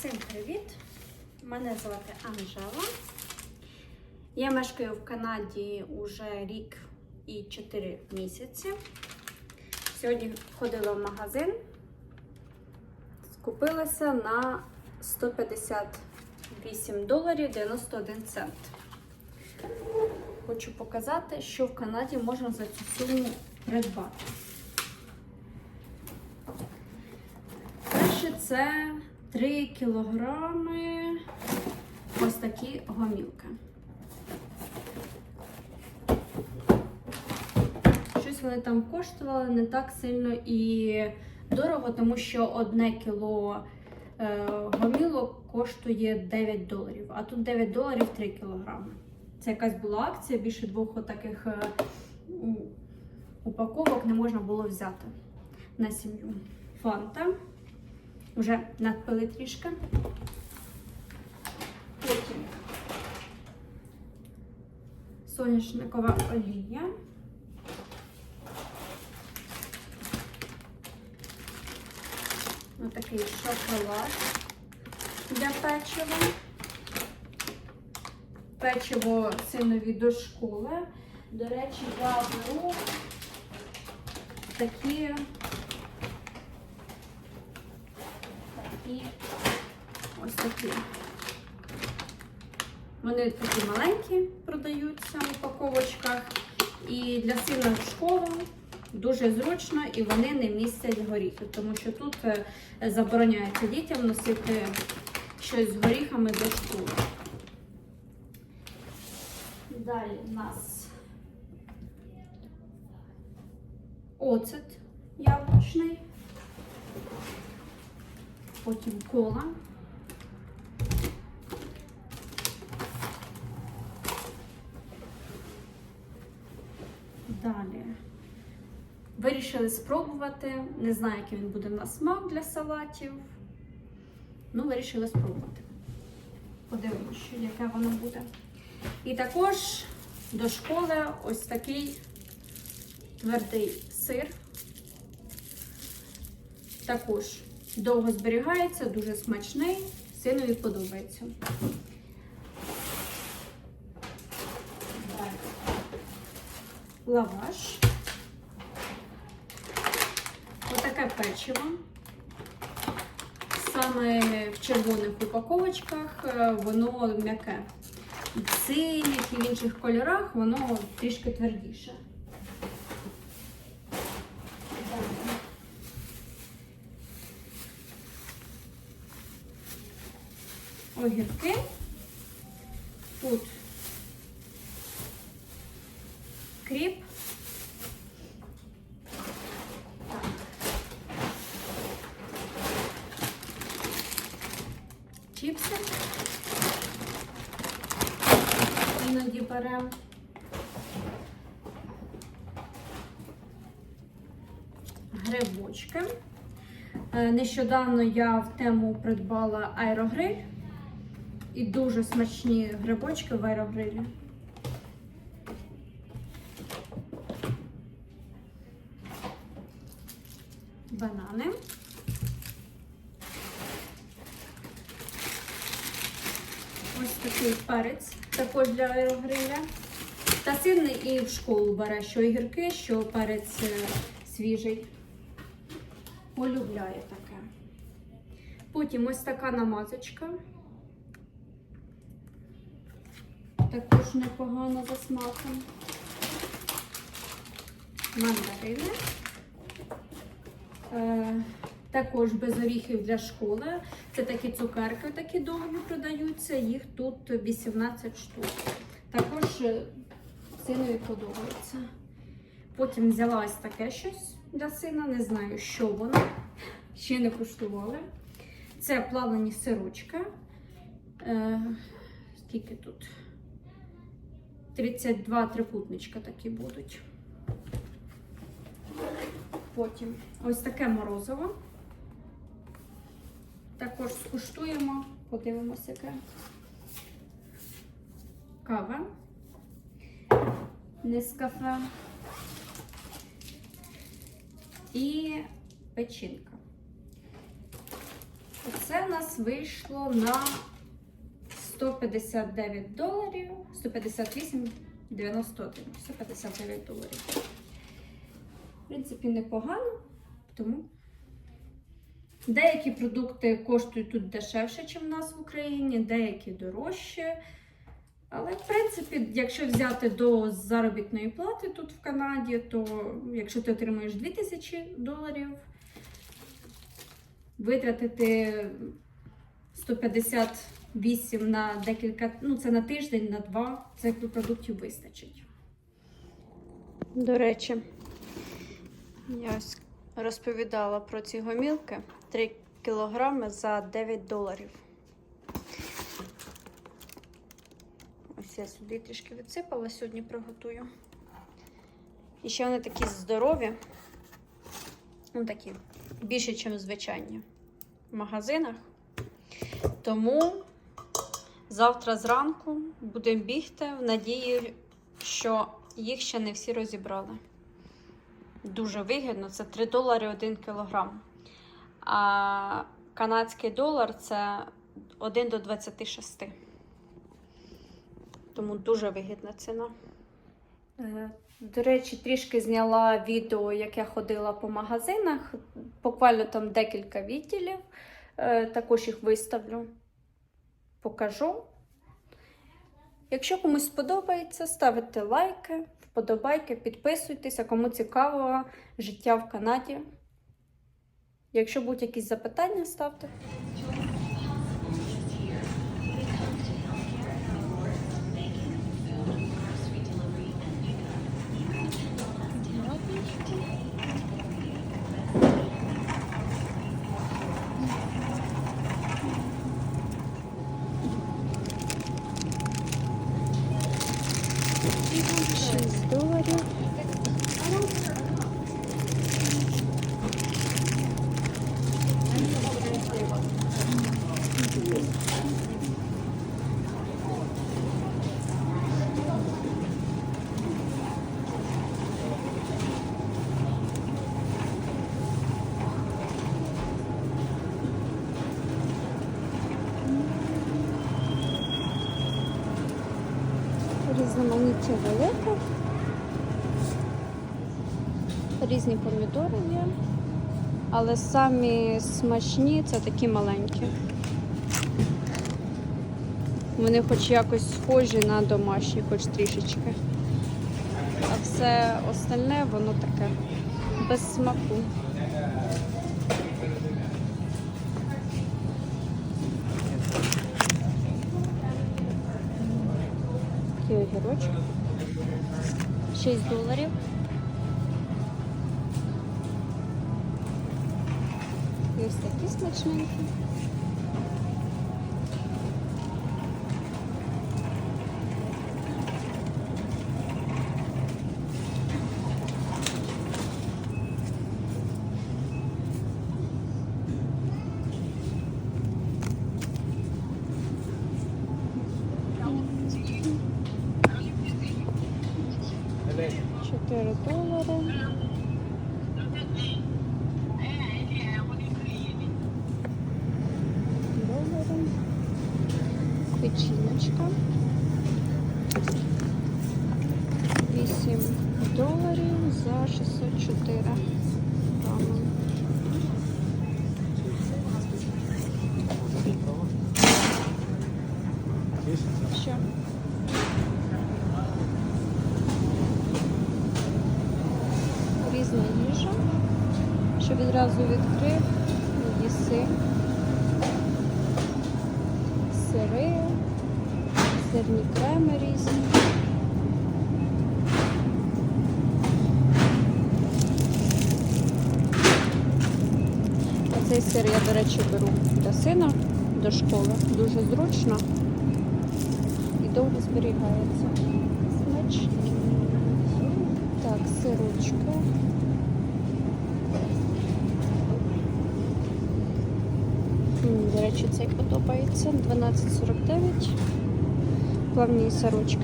Всім привіт! Мене звати Анжела. Я мешкаю в Канаді уже рік і 4 місяці. Сьогодні ходила в магазин, скупилася на 158 доларів 91 цент. Хочу показати, що в Канаді можна за цю суму придбати. Перше це 3 кілограми ось такі гомілки. Щось вони там коштували не так сильно і дорого, тому що одне кіло е, гомілок коштує 9 доларів, а тут 9 доларів 3 кілограми. Це якась була акція, більше двох отаких е, упаковок не можна було взяти на сім'ю. Фанта. Вже надпили трішки. Потім соняшникова олія. Отакий шоколад для печива. Печиво синові до школи. До речі, я беру такі ось такі. Вони такі маленькі продаються в упаковочках. І для сина в школу дуже зручно і вони не містять горіхи, тому що тут е, забороняється дітям носити щось з горіхами до школи. Далі у нас оцет яблучний потім кола. Далі. Вирішили спробувати. Не знаю, який він буде на смак для салатів. Ну, вирішили спробувати. Подивимося, яке воно буде. І також до школи ось такий твердий сир. Також довго зберігається, дуже смачний, синові подобається. Далі. Лаваш. Отаке печиво. Саме в червоних упаковочках е, воно м'яке. В синіх і в інших кольорах воно трішки твердіше. Огірки. Грибочки. Е, Нещодавно я в тему придбала аерогриль. І дуже смачні грибочки в аерогрилі. Банани. Ось такий перець, також для аерогриля. Та син і в школу бере що огірки, що перець е, свіжий. Полюбляє таке. Потім ось така намазочка. Також непогано за смаком. Мандарини. Е, також без оріхів для школи. Це такі цукерки, такі довгі продаються, їх тут 18 штук. Також е, синові подобається. Потім взяла ось таке щось для сина, не знаю, що воно. Ще не куштували. Це плавлені сирочки. Е, скільки тут? 32 трикутничка такі будуть. Потім ось таке морозиво. Також скуштуємо, подивимося, яке. Кава. Нескафе. І печінка. Це в нас вийшло на 159 доларів, 158, 91, 159 доларів. В принципі, непогано, тому деякі продукти коштують тут дешевше, ніж в нас в Україні, деякі дорожче. Але, в принципі, якщо взяти до заробітної плати тут в Канаді, то якщо ти отримуєш 2000 доларів, витратити 158 на декілька, ну це на тиждень, на два, цих продуктів вистачить. До речі, я розповідала про ці гомілки 3 кілограми за 9 доларів. Ось я сюди трішки відсипала, сьогодні приготую. І ще вони такі здорові. Ну, такі більше, ніж звичайні в магазинах. Тому завтра зранку будемо бігти в надії, що їх ще не всі розібрали. Дуже вигідно, це 3 долари 1 кілограм. А канадський долар це 1 до 26. Тому дуже вигідна ціна. Е, До речі, трішки зняла відео, як я ходила по магазинах. Буквально там декілька відділів. Е, Також їх виставлю, покажу. Якщо комусь сподобається, ставте лайки, вподобайки, підписуйтеся, кому цікаво життя в Канаді. Якщо будуть якісь запитання, ставте. Шість доларів. Різноманіття велике. Різні помідори є. Але самі смачні це такі маленькі. Вони хоч якось схожі на домашні, хоч трішечки. А все остальне воно таке без смаку. Огірочок. 6 доларів. І ось такі смачненькі. Чотири долари. долари. Печіночка. 8 доларів за 604 що відразу відкрив, їси. Сири, сирні креми різні. Оцей сир я, до речі, беру для сина до школи. Дуже зручно і довго зберігається. Смачні. Так, сирочки. М, До речі, цей подобається. 12,49. Плавні сорочки.